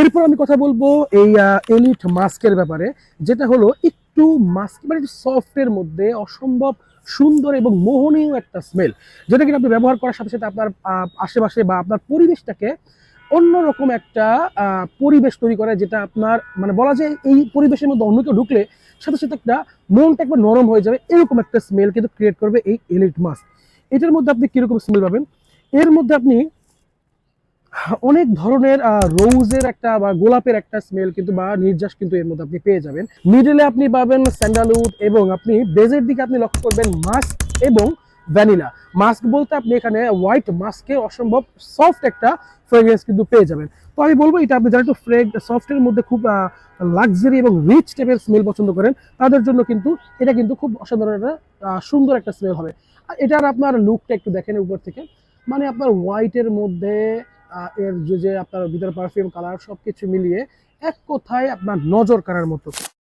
এরপর আমি কথা বলব এই এলিট মাস্কের ব্যাপারে, যেটা হলো একটু মাস্ক মানে সফটের মধ্যে অসম্ভব সুন্দর এবং মোহনীয় একটা স্মেল যেটা কিনা আপনি ব্যবহার করার সাথে সাথে আপনার আশেপাশে বা আপনার পরিবেশটাকে অন্যরকম একটা পরিবেশ তৈরি করে, যেটা আপনার মানে বলা যায় এই পরিবেশের মধ্যে অন্য কেউ ঢুকলে সাথে সাথে একটা মনটা একবার নরম হয়ে যাবে, এরকম একটা স্মেল কিন্তু ক্রিয়েট করবে এই এলিট মাস্ক এটার মধ্যে আপনি কীরকম স্মেল পাবেন? এর মধ্যে আপনি অনেক ধরনের রোজের একটা বা গোলাপের একটা স্মেল কিন্তু বা নির্যাস কিন্তু এর মধ্যে আপনি পেয়ে যাবেন। মিডলে আপনি পাবেন স্যান্ডালউড এবং আপনি বেজের দিকে আপনি লক্ষ্য করবেন মাস্ক এবং ভ্যানিলা মাস্ক বলতে আপনি এখানে হোয়াইট মাস্কের অসম্ভব সফট একটা ফ্রেগ্রেন্স কিন্তু পেয়ে যাবেন। তো আমি বলব, এটা আপনি যারা একটু ফ্রেগ সফটের মধ্যে খুব লাক্সারি এবং রিচ টাইপের স্মেল পছন্দ করেন, তাদের জন্য কিন্তু এটা কিন্তু খুব অসাধারণ একটা সুন্দর একটা স্মেল হবে। আর এটার আপনার লুকটা একটু দেখেন উপর থেকে। মানে আপনার হোয়াইটের মধ্যে এর যে যে আপনার ভিতরে পারফিউম কালার সবকিছু মিলিয়ে এক কথায় আপনার নজর কাড়ার মতো।